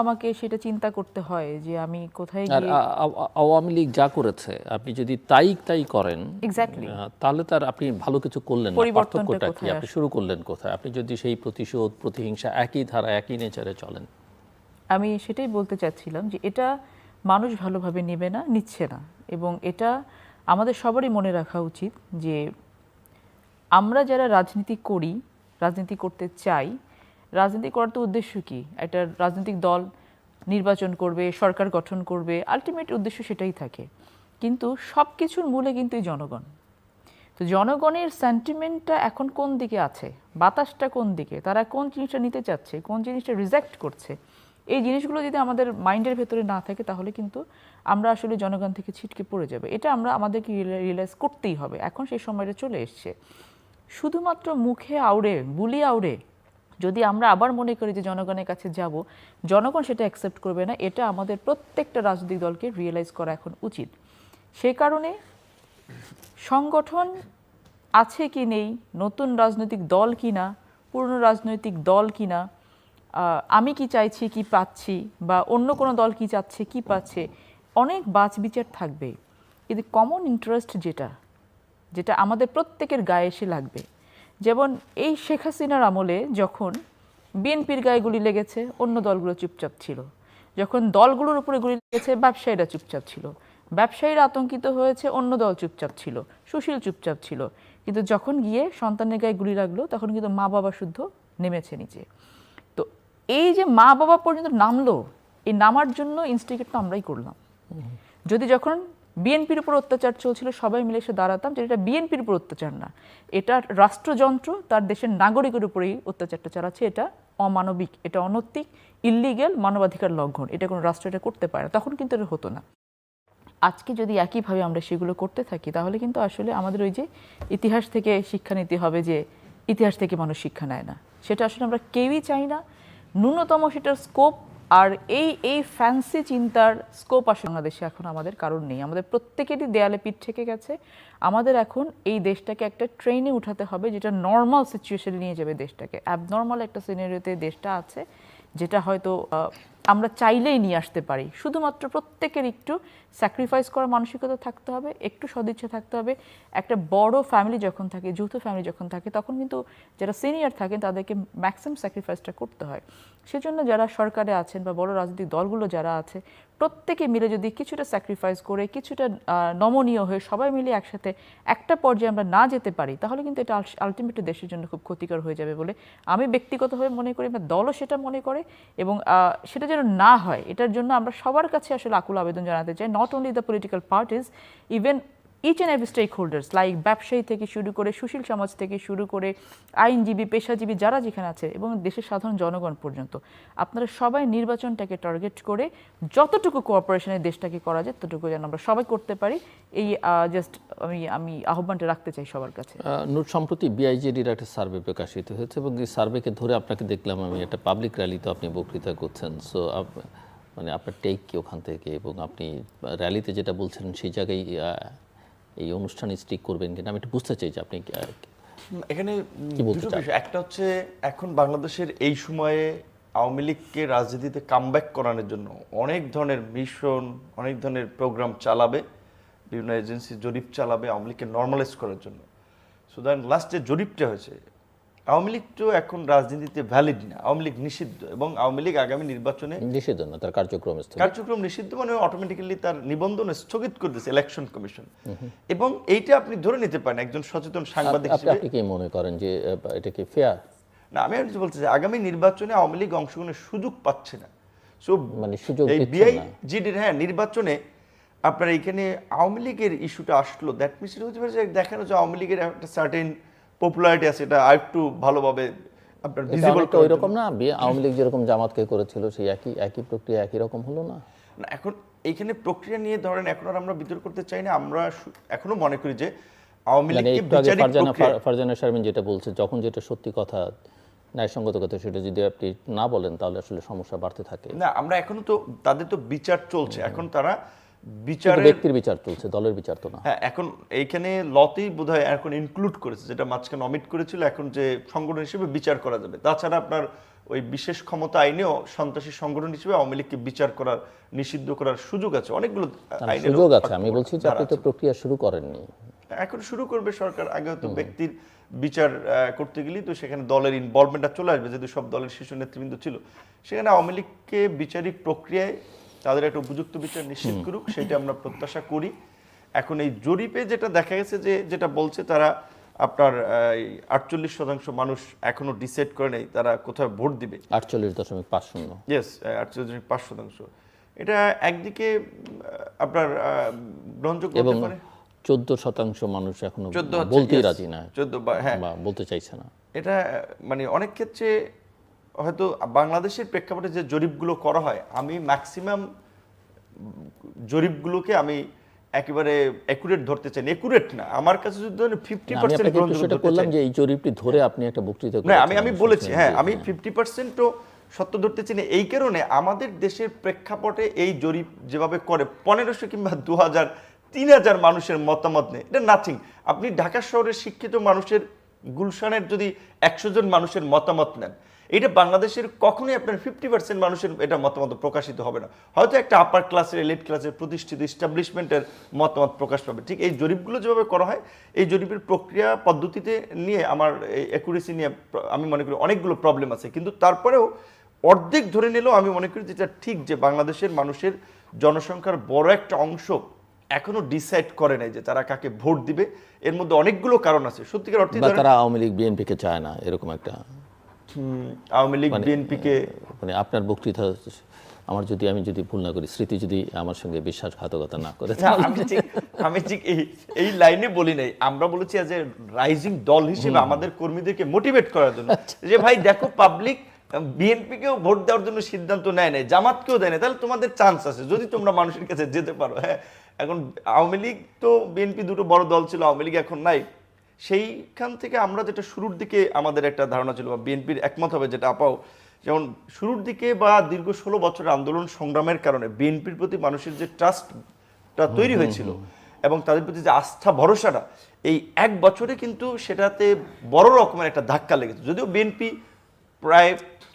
আমাকে সেটা চিন্তা করতে হয় যে আমি কোথায় আর গিয়ে আওয়ামী লীগ যা করেছে আপনি যদি তাই তাই করেন. আহ, তাহলে তার আপনি ভালো কিছু করলেন না। পার্থক্যটা কি? আপনি শুরু করলেন কোথায়? আপনি যদি সেই প্রতিশোধ প্রতিহিংসা একই ধারা একই নেচারে চলেন। আমি সেটাই বলতে চাচ্ছিলাম যে এটা মানুষ ভালোভাবে নেবে না নিচ্ছে না। এবং এটা আমাদের সবারই মনে রাখা উচিত যে আমরা যারা রাজনীতি করি রাজনীতি করতে চাই রাজনীতি করার তো উদ্দেশ্য কি? একটা রাজনৈতিক দল নির্বাচন করবে, সরকার গঠন করবে আলটিমেট উদ্দেশ্য সেটাই থাকে। কিন্তু সব কিছুর মূলে কিন্তু এই জনগণ। তো জনগণের সেন্টিমেন্টটা এখন কোন দিকে আছে? বাতাসটা কোন দিকে? তারা কোন জিনিসটা নিতে চাচ্ছে? কোন জিনিসটা রিজেক্ট করছে? এই জিনিসগুলো যদি আমাদের মাইন্ডের ভেতরে না থাকে, তাহলে কিন্তু আমরা আসলে জনগণ থেকে ছিটকে পড়ে যাবে। এটা আমরা আমাদেরকে রিয়েলাইজ করতেই হবে। এখন সেই সময়টা চলে এসছে। শুধুমাত্র মুখে আউড়ে বুলি আউড়ে যদি আমরা আবার মনে করি যে জনগণের কাছে যাব, জনগণ সেটা অ্যাকসেপ্ট করবে না। এটা আমাদের প্রত্যেকটা রাজনৈতিক দলকে রিয়েলাইজ করা এখন উচিত। সেই কারণে সংগঠন আছে কি নেই, নতুন রাজনৈতিক দল কি না পুরনো রাজনৈতিক দল কি না আমি কি চাইছি, কি পাচ্ছি, বা অন্য কোনো দল কি চাচ্ছে, কি পাচ্ছে, অনেক বাছ বিচার থাকবে। কিন্তু কমন ইন্টারেস্ট যেটা যেটা আমাদের প্রত্যেকের গায়ে এসে লাগবে। যেমন এই শেখ হাসিনার আমলে যখন বিএনপির গায়ে গুলি লেগেছে অন্য দলগুলো চুপচাপ ছিল। যখন দলগুলোর উপরে গুলি লেগেছে ব্যবসায়ীরা চুপচাপ ছিল। ব্যবসায়ীরা আতঙ্কিত হয়েছে অন্য দল চুপচাপ ছিল। সুশীল চুপচাপ ছিল। কিন্তু যখন গিয়ে সন্তানের গায়ে গুলি লাগল তখন কিন্তু মা বাবা শুদ্ধ নেমেছে নিচে। তো এই যে মা বাবা পর্যন্ত নামলো এই নামার জন্য ইনস্টিগেট তো আমরাই করলাম। যদি যখন বিএনপির উপর অত্যাচার চলছিল, সবাই মিলে এসে দাঁড়াতাম যে এটা বিএনপির উপর অত্যাচার না। এটা রাষ্ট্রযন্ত্র, তার দেশের নাগরিকের উপরেই অত্যাচারটা চালাচ্ছে, এটা অমানবিক, এটা অনৈতিক ইল্লিগেল মানবাধিকার লঙ্ঘন। এটা কোনো রাষ্ট্র এটা করতে পারে না, তখন কিন্তু এটা হতো না। আজকে যদি একইভাবে আমরা সেগুলো করতে থাকি, তাহলে কিন্তু আসলে আমাদের ওই যে ইতিহাস থেকে শিক্ষা নিতে হবে যে ইতিহাস থেকে মানুষ শিক্ষা নেয় না। সেটা আসলে আমরা কেউই চাই না। ন্যূনতম সেটার স্কোপ আর এই এই ফ্যান্সি চিন্তার স্কোপ আসলে বাংলাদেশে এখন আমাদের কারণ নেই। আমাদের প্রত্যেকেরই দেয়ালে পিঠ থেকে গেছে। আমাদের এখন এই দেশটাকে একটা ট্রেনে উঠাতে হবে, যেটা নর্মাল সিচুয়েশনে নিয়ে যাবে দেশটাকে। অ্যাবনর্মাল একটা সিনারিওতে দেশটা আছে, যেটা হয়তো আমরা চাইলেই নিয়ে আসতে পারি। শুধুমাত্র প্রত্যেকের একটু স্যাক্রিফাইস করার মানসিকতা থাকতে হবে, একটু সদিচ্ছা থাকতে হবে। একটা বড় ফ্যামিলি যখন থাকে, যৌথ ফ্যামিলি যখন থাকে, তখন কিন্তু যারা সিনিয়র থাকেন তাদেরকে ম্যাক্সিমাম স্যাক্রিফাইসটা করতে হয়। সেজন্য যারা সরকারে আছেন বা বড় রাজনৈতিক দলগুলো যারা আছে, প্রত্যেকে মিলে যদি কিছুটা স্যাক্রিফাইস করে, কিছুটা নমনীয় হয়ে সবাই মিলে একসাথে একটা পর্যায়ে আমরা না যেতে পারি, তাহলে কিন্তু এটা আলটিমেটলি দেশের জন্য খুব ক্ষতিকর হয়ে যাবে বলে আমি ব্যক্তিগতভাবে মনে করি বা দলও সেটা মনে করে এবং সেটা যেন না হয়, এটার জন্য আমরা সবার কাছে আসলে আকুল আবেদন জানাতে চাই not only the political parties even each and every stakeholders like ব্যবসায়ী থেকে শুরু করে সুশীল সমাজ থেকে শুরু করে আইনজীবী, পেশাজীবী যারা যেখানে আছে এবং দেশের সাধারণ জনগণ পর্যন্ত, আপনারা সবাই নির্বাচনটাকে টার্গেট করে যতটুকু কোঅপারেশনে দেশটাকে করা যায়, ততটুকু যেন আমরা সবাই করতে পারি। এই জাস্ট আমি আমি আহ্বানটা রাখতে চাই সবার কাছে। নূর সম্প্রতি বিআইজেডির একটা সার্ভে প্রকাশিত হয়েছে এবং এই সার্ভেকে ধরে আপনাকে দেখলাম আমি একটা পাবলিক র্যালিতে আপনি বক্তৃতা করছেন। সো মানে আপনার টেক কি ওখান থেকে? এবং আপনি র্যালিতে যেটা বলছিলেন সেই জায়গায় এই অনুষ্ঠানে স্টিক করবেন কিনা আমি একটু বুঝতে চাই যে আপনি এখানে দুটো? বিষয় একটা হচ্ছে এখন বাংলাদেশের এই সময়ে আওয়ামী লীগকে রাজনীতিতে কামব্যাক করানোর জন্য অনেক ধরনের মিশন অনেক ধরনের প্রোগ্রাম চালাবে বিভিন্ন এজেন্সি জরিপ চালাবে আওয়ামী লীগকে নর্মালাইজ করার জন্য সুতরাং লাস্ট যে জরিপটা হয়েছে আওয়ামী লীগ তো এখন রাজনীতিতে ভ্যালিড না আওয়ামী লীগ নিষিদ্ধ এবং আওয়ামী লীগ আগামী নির্বাচনে নিষেধ না তার কার্যক্রম কার্যক্রম নিষিদ্ধ মানে অটোমেটিক্যালি তার নিবন্ধন স্থগিত করে দিয়েছে ইলেকশন কমিশন এবং এইটা আপনি ধরে নিতে পারেন একজন সচেতন সাংবাদিক আপনি হিসেবে আপনি কি মনে করেন যে এটা কি ফেয়ার না আমি আর বলতে চাই আগামী নির্বাচনে আওয়ামী লীগ অংশগ্রহণের সুযোগ পাচ্ছে না। সো মানে সুযোগ এই দিচ্ছে বিআই না। হ্যাঁ নির্বাচনে আপনার এইখানে আওয়ামী লীগের ইস্যুটা আসলো। দ্যাট মিনস হতে পারে যে দেখানো যে আওয়ামী লীগের একটা সার্টেন পপুলারিটি আছে এটা আরেকটু ভালোভাবে আপনার ভিজিবল ওই রকম না? আওয়ামী লীগ যেরকম জামাতকে করেছিল সেই একই একই প্রক্রিয়া একই রকম হলো না? না এখন এইখানে প্রক্রিয়া নিয়ে ধরেন এখন আর আমরা বিতর্ক করতে চাই না আমরা এখনও মনে করি যে আওয়ামী মানে লীগকে বিচারিক ফারজানা প্রক্রিয়া ফারজানা শারমিন যেটা বলছে যখন যেটা সত্যি কথা ন্যায়সঙ্গত কথা সেটা যদি আপনি না বলেন তাহলে আসলে সমস্যা বাড়তে থাকে। না আমরা এখনও তো তাদের তো বিচার চলছে। এখন তারা বিচারের ব্যক্তির বিচার চলছে দলের বিচার তো না। হ্যাঁ এখন এইখানে লতেই বোধহয় এখন ইনক্লুড করেছে যেটা মাঝখানে অমিট করেছিল এখন যে সংগঠন হিসেবে বিচার করা যাবে। তাছাড়া আপনার ওই বিশেষ ক্ষমতা আইনেও সন্ত্রাসী সংগঠন হিসেবে আওয়ামী লীগকে বিচার করার নিষিদ্ধ করার সুযোগ আছে অনেকগুলো সুযোগ আছে। আমি বলছি যে আপনি তো প্রক্রিয়া শুরু করেননি। এখন শুরু করবে সরকার আগে হয়তো ব্যক্তির বিচার করতে গেলেই তো সেখানে দলের ইনভলভমেন্টটা চলে আসবে যেহেতু সব দলের শীর্ষ নেতৃবৃন্দ ছিল। সেখানে আওয়ামী লীগকে বিচারিক প্রক্রিয়ায় তাদের একটা উপযুক্ত বিচার নিশ্চিত করুক সেটা আমরা প্রত্যাশা করি। এখন এই জরিপে যেটা দেখা গেছে যে যেটা বলছে তারা আপনার আটচল্লিশ শতাংশ মানুষ এখনও ডিসাইড করে নেই তারা কোথায় ভোট দিবে? আটচল্লিশ দশমিক পাঁচ শূন্য। ইয়েস আটচল্লিশ দশমিক পাঁচ শতাংশ। এটা একদিকে আপনার গ্রহণযোগ্য হতে পারে। চোদ্দ শতাংশ মানুষ এখনও yes, রাজি না। চোদ্দ হ্যাঁ। বলতে চাইছে না। এটা মানে অনেক ক্ষেত্রে হয়তো বাংলাদেশের প্রেক্ষাপটে যে জরিপগুলো করা হয় আমি ম্যাক্সিমাম জরিপগুলোকে আমি একেবারে একুরেট ধরতে চাই একুরেট না আমার কাছে যদি ধরেন ফিফটি আমি পার্সেন্ট করলাম যে এই জরিপটি ধরে আপনি একটা বক্তৃতা না আমি আমি আমি বলেছি হ্যাঁ আমি ফিফটি পার্সেন্টও সত্য ধরতে চাই এই কারণে আমাদের দেশের প্রেক্ষাপটে এই জরিপ যেভাবে করে পনেরোশো কিংবা দু হাজার তিন হাজার মানুষের মতামত নেই। এটা নাথিং আপনি ঢাকা শহরের শিক্ষিত মানুষের গুলশানের যদি একশো জন মানুষের মতামত নেন, এটা বাংলাদেশের কখনোই আপনার ফিফটি পার্সেন্ট মানুষের এটা মতামত প্রকাশিত হবে না। হয়তো একটা আপার ক্লাসের এলিট ক্লাসের প্রতিষ্ঠিত ইস্টাবলিশমেন্টের মতামত প্রকাশ পাবে। ঠিক এই জরিপগুলো যেভাবে করা হয়, এই জরিপের প্রক্রিয়া পদ্ধতিতে নিয়ে আমার এই অ্যাকুরেসি নিয়ে আমি মনে করি অনেকগুলো প্রবলেম আছে। কিন্তু তারপরেও অর্ধেক ধরে নিলেও আমি মনে করি যেটা ঠিক যে বাংলাদেশের মানুষের জনসংখ্যার বড় একটা অংশ এখনও ডিসাইড করে নাই যে তারা কাকে ভোট দিবে। এর মধ্যে অনেকগুলো কারণ আছে। সত্যিকার অর্থে তারা আওয়ামী লীগ বিএনপিকে চায় না এরকম একটা। আওয়ামী লীগ বিএনপিকে মানে আপনার বক্তৃতা আমার যদি আমি যদি ভুল না করি স্মৃতি যদি আমার সঙ্গে বিশ্বাসঘাতকতা না করে আমি ঠিক আমি ঠিক এই এই লাইনে বলি নাই। আমরা বলেছি অ্যাজ এ রাইজিং দল হিসেবে আমাদের কর্মীদেরকে মোটিভেট করার জন্য। যে ভাই দেখো পাবলিক বিএনপিকেও ভোট দেওয়ার জন্য সিদ্ধান্ত নেয় নাই জামাতকেও দেয় না তাহলে তোমাদের চান্স আছে। যদি তোমরা মানুষের কাছে যেতে পারো হ্যাঁ। এখন আওয়ামী লীগ তো বিএনপি দুটো বড় দল ছিল আওয়ামী লীগ এখন নাই। সেইখান থেকে আমরা যেটা শুরুর দিকে আমাদের একটা ধারণা ছিল বা বিএনপির একমত হবে যেটা আপাও যেমন শুরুর দিকে বা দীর্ঘ ষোলো বছরের আন্দোলন সংগ্রামের কারণে বিএনপির প্রতি মানুষের যে ট্রাস্টটা তৈরি হয়েছিল এবং তাদের প্রতি যে আস্থা ভরসাটা এই এক বছরে কিন্তু সেটাতে বড় রকমের একটা ধাক্কা লেগেছে। যদিও বিএনপি প্রায়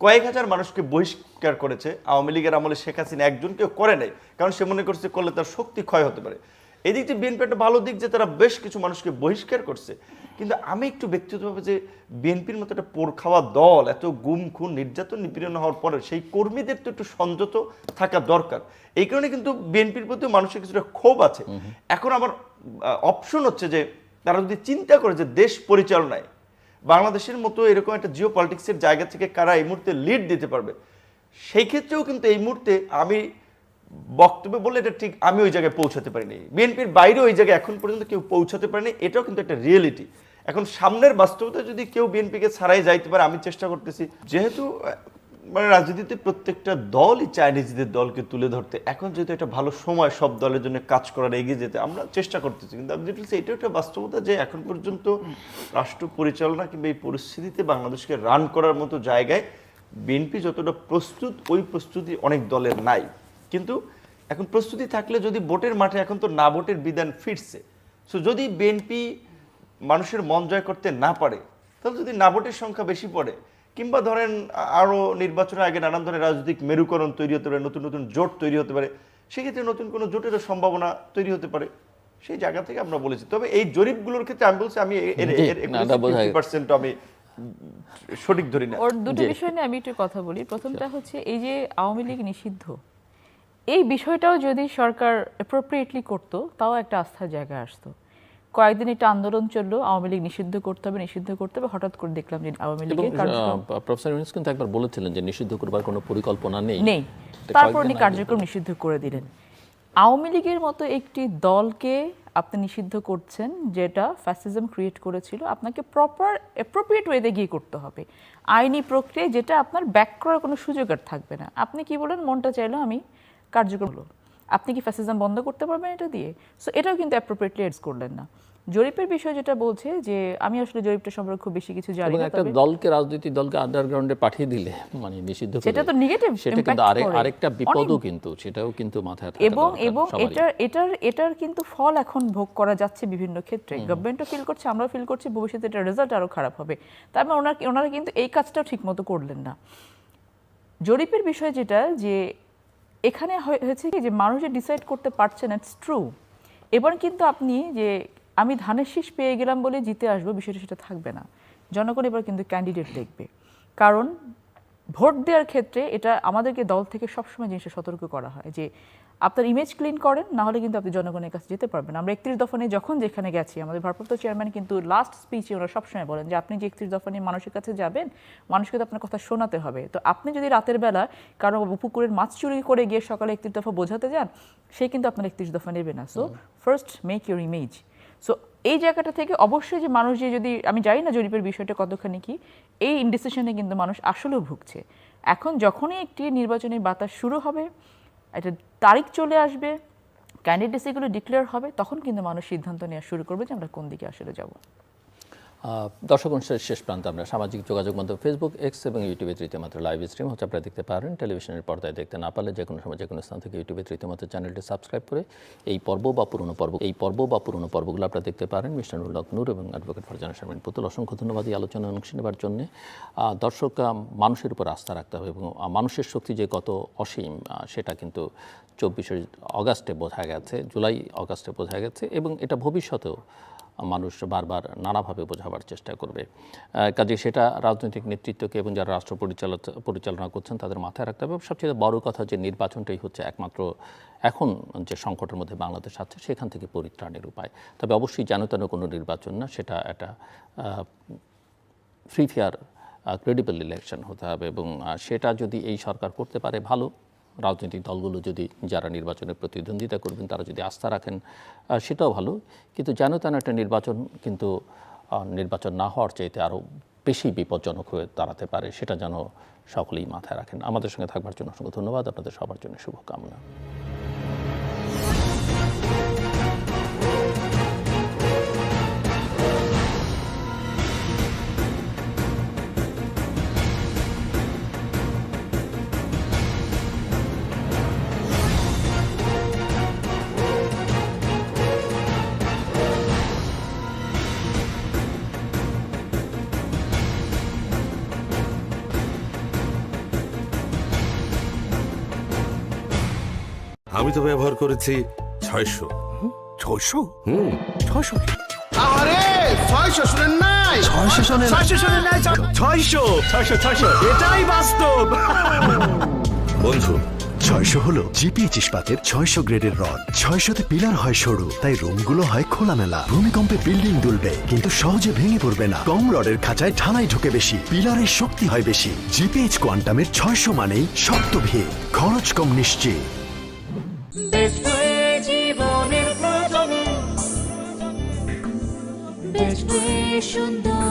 কয়েক হাজার মানুষকে বহিষ্কার করেছে। আওয়ামী লীগের আমলে শেখ হাসিনা একজনকেও করে নাই কারণ সে মনে করছে করলে তার শক্তি ক্ষয় হতে পারে। এদিক থেকে বিএনপি একটা ভালো দিক যে তারা বেশ কিছু মানুষকে বহিষ্কার করছে। কিন্তু আমি একটু ব্যক্তিগতভাবে যে বিএনপির মতো একটা পোর খাওয়া দল এত গুম খুন নির্যাতন নিপীড়ন হওয়ার পরে সেই কর্মীদের তো একটু সংযত থাকা দরকার। এই কারণে কিন্তু বিএনপির প্রতি মানুষের কিছুটা ক্ষোভ আছে। এখন আমার অপশন হচ্ছে যে তারা যদি চিন্তা করে যে দেশ পরিচালনায় বাংলাদেশের মতো এরকম একটা জিও পলিটিক্সের জায়গা থেকে কারা এই মুহূর্তে লিড দিতে পারবে? সেই ক্ষেত্রেও কিন্তু এই মুহূর্তে আমি বক্তব্য বলে এটা ঠিক আমি ওই জায়গায় পৌঁছাতে পারিনি। বিএনপির বাইরে ওই জায়গায় এখন পর্যন্ত কেউ পৌঁছাতে পারেনি, এটাও কিন্তু একটা রিয়েলিটি এখন সামনের বাস্তবতা যদি কেউ বিএনপিকে ছাড়াই যাইতে পারে, আমি চেষ্টা করতেছি। যেহেতু মানে রাজনীতিতে প্রত্যেকটা দলই চায় নিজেদের দলকে তুলে ধরতে। এখন যেহেতু একটা ভালো সময় সব দলের জন্য কাজ করার এগিয়ে যেতে, আমরা চেষ্টা করতেছি। কিন্তু আমি যেটা এটাও একটা বাস্তবতা যে এখন পর্যন্ত রাষ্ট্র পরিচালনা কিংবা এই পরিস্থিতিতে বাংলাদেশকে রান করার মতো জায়গায় বিএনপি যতটা প্রস্তুত, ওই প্রস্তুতি অনেক দলের নাই। কিন্তু এখন প্রস্তুতি থাকলে যদি ভোটের মাঠে এখন তো না ভোটের বিধান ফিরছে। সো যদি বিএনপি মানুষের মন জয় করতে না পারে, তাহলে যদি না ভোটের সংখ্যা বেশি পড়ে কিংবা ধরেন আ- আরও নির্বাচনের আগে নানান ধরনের রাজনৈতিক মেরুকরণ তৈরি হতে পারে নতুন নতুন জোট তৈরি হতে পারে সেক্ষেত্রে নতুন কোনো জোটেরও সম্ভাবনা তৈরি হতে পারে সেই জায়গা থেকে আমরা বলেছি। তবে এই জরিপগুলোর ক্ষেত্রে আমি বলছি আমি। পার্সেন্ট আমি সঠিক ধরি না। ওর দুটো বিষয় নিয়ে আমি একটু কথা বলি। প্রথমটা হচ্ছে এই যে আওয়ামী লীগ নিষিদ্ধ এই বিষয়টাও যদি সরকার অ্যাপ্রোপ্রিয়েটলি করতো তাও একটা আস্থার জায়গায় আসতো। কয়েকদিন একটা আন্দোলন চলল আওয়ামী লীগ নিষিদ্ধ করতে হবে নিষিদ্ধ করতে হবে হঠাৎ করে দেখলাম যে আওয়ামী কার্যক্রম প্রফেসর ইউনুস কিন্তু একবার বলেছিলেন যে নিষিদ্ধ করবার কোনো পরিকল্পনা নেই। নেই। তারপর উনি কার্যক্রম নিষিদ্ধ করে দিলেন। আওয়ামী লীগের মতো একটি দলকে আপনি নিষিদ্ধ করছেন যেটা ফ্যাসিজম ক্রিয়েট করেছিল আপনাকে প্রপার অ্যাপ্রোপ্রিয়েট ওয়েতে গিয়ে করতে হবে। আইনি প্রক্রিয়ায় যেটা আপনার ব্যাক করার কোনো সুযোগ আর থাকবে না। আপনি কি বলেন মনটা চাইলো আমি কার্যক্রম হলো। আপনি কি ফ্যাসিজম বন্ধ করতে পারবেন এটা দিয়ে? সো এটাও কিন্তু অ্যাপ্রোপ্রিয়েটলি এডস করলেন না। জরিপের বিষয় যেটা বলছে যে আমি আসলে জরিপটা সম্পর্কে খুব বেশি কিছু জানি না একটা দলকে রাজনৈতিক দলকে আন্ডারগ্রাউন্ডে পাঠিয়ে দিলে মানে নিষিদ্ধ করে সেটা তো negative সেটা কিন্তু আরেক আরেকটা বিপদও কিন্তু সেটাও কিন্তু মাথায় থাকা এবং এবং এটার এটার এটার কিন্তু ফল এখন ভোগ করা যাচ্ছে বিভিন্ন ক্ষেত্রে। গভর্নমেন্টও ফিল করছে আমরাও ফিল করছি ভবিষ্যতে এটা রেজাল্ট আরও খারাপ হবে। তার মানে ওনার ওনারা কিন্তু এই কাজটাও ঠিকমতো করলেন না। জরিপের বিষয় যেটা যে এখানে হয়ে- হয়েছে কি যে মানুষে ডিসাইড করতে পারছেন ইটস ট্রু এবার কিন্তু আপনি যে আমি ধানের শীষ পেয়ে গেলাম বলে জিতে আসব, বিষয়টা সেটা থাকবে না। জনগণ এবার কিন্তু ক্যান্ডিডেট দেখবে। কারণ ভোট দেওয়ার ক্ষেত্রে এটা আমাদেরকে দল থেকে সবসময় জিনিসটা সতর্ক করা হয় যে আপনার ইমেজ ক্লিন করেন না হলে কিন্তু আপনি জনগণের কাছে যেতে পারবেন আমরা একত্রিশ দফা নিয়ে যখন যেখানে গেছি আমাদের ভারপ্রাপ্ত চেয়ারম্যান কিন্তু লাস্ট স্পিচে ওরা সবসময় বলেন যে আপনি যে একত্রিশ দফা নিয়ে মানুষের কাছে যাবেন মানুষকে তো আপনার কথা শোনাতে হবে। তো আপনি যদি রাতের বেলা কারও পুকুরের মাছ চুরি করে গিয়ে সকালে একত্রিশ দফা বোঝাতে যান সে কিন্তু আপনার একত্রিশ দফা নেবে না। So first make your image so এই জায়গাটা থেকে অবশ্যই যে মানুষ যে যদি, আমি জানি না জরিপের বিষয়টা কতখানি কি, এই ইনডিসিশনে কিন্তু মানুষ আসলেও ভুগছে। এখন যখনই একটি নির্বাচনের বাতাস শুরু হবে, একটা তারিখ চলে আসবে ক্যান্ডিডেসিগুলো ডিক্লেয়ার হবে, তখন কিন্তু মানুষ সিদ্ধান্ত নেওয়া শুরু করবে যে আমরা কোন দিকে আসলে যাব। দর্শক অনুষ্ঠানের শেষ প্রান্তে আমরা সামাজিক যোগাযোগ মাধ্যম ফেসবুক এক্স এবং ইউটিউবে তৃতীয়মাত্র লাইভ স্ট্রিম হচ্ছে। আপনারা দেখতে পারেন টেলিভিশনের পর্দায় দেখতে না পারলে যে কোনো সময় যে কোনো স্থান থেকে ইউটিউবে তৃতীয়মাত্র চ্যানেলটি সাবস্ক্রাইব করে এই পর্ব বা পুরনো পর্ব, এই পর্ব বা পুরনো পর্বগুলো আপনারা দেখতে পারেন। মিস্টার নুল নূর এবং অ্যাডভোকেট ফারজানা শারমিন পুতুল, অসংখ্য ধন্যবাদ এই আলোচনায় অংশ নেবার জন্য। দর্শক মানুষের উপর আস্থা রাখতে হবে এবং মানুষের শক্তি যে কত অসীম সেটা কিন্তু চব্বিশে অগাস্টে বোঝা গেছে, জুলাই অগাস্টে বোঝা গেছে এবং এটা ভবিষ্যতেও মানুষ বারবার নানাভাবে বোঝাবার চেষ্টা করবে। কাজে সেটা রাজনৈতিক নেতৃত্বকে এবং যারা রাষ্ট্র পরিচালক পরিচালনা করছেন তাদের মাথায় রাখতে হবে। সবচেয়ে বড় কথা যে নির্বাচনটাই হচ্ছে একমাত্র এখন যে সংকটের মধ্যে বাংলাদেশ আছে, সেখান থেকে পরিত্রাণের উপায়। তবে অবশ্যই যেন তেন কোনো নির্বাচন না, সেটা একটা ফ্রি ফেয়ার ক্রেডিবল ইলেকশন হতে হবে এবং সেটা যদি এই সরকার করতে পারে ভালো রাজনৈতিক দলগুলো যদি যারা নির্বাচনে প্রতিদ্বন্দ্বিতা করবেন, তারা যদি আস্থা রাখেন সেটাও ভালো। কিন্তু যেন তেন একটা নির্বাচন কিন্তু নির্বাচন না হওয়ার চাইতে আরও বেশি বিপজ্জনক হয়ে দাঁড়াতে পারে, সেটা যেন সকলেই মাথায় রাখেন। আমাদের সঙ্গে থাকবার জন্য অসংখ্য ধন্যবাদ। আপনাদের সবার জন্য শুভকামনা। আমি তো ব্যবহার করেছি ছয়শো। ছশো হুম। আরে ছয়শো শুনেন নাই। ছয়শো শোনেন ছয়শো শুনেন নাই ছয়শো। ছয়শো ছয়শো এটাই বাস্তব। বন্ধু। ছয়শো হলো জিপিএইচ ইস্পাতের ছয়শো গ্রেডের রড। ছয়শোতে পিলার হয় সরু তাই রুমগুলো হয় খোলামেলা। ভূমিকম্পে বিল্ডিং দুলবে কিন্তু সহজে ভেঙে পড়বে না। কম রডের খাঁচায় ঢালাই ঢোকে বেশি পিলারের শক্তি হয় বেশি। জিপিএইচ কোয়ান্টামের ছয়শো মানেই শক্ত ভিড়। খরচ কম নিশ্চিত জীবনের প্রথমে বেশ হয়ে সুন্দর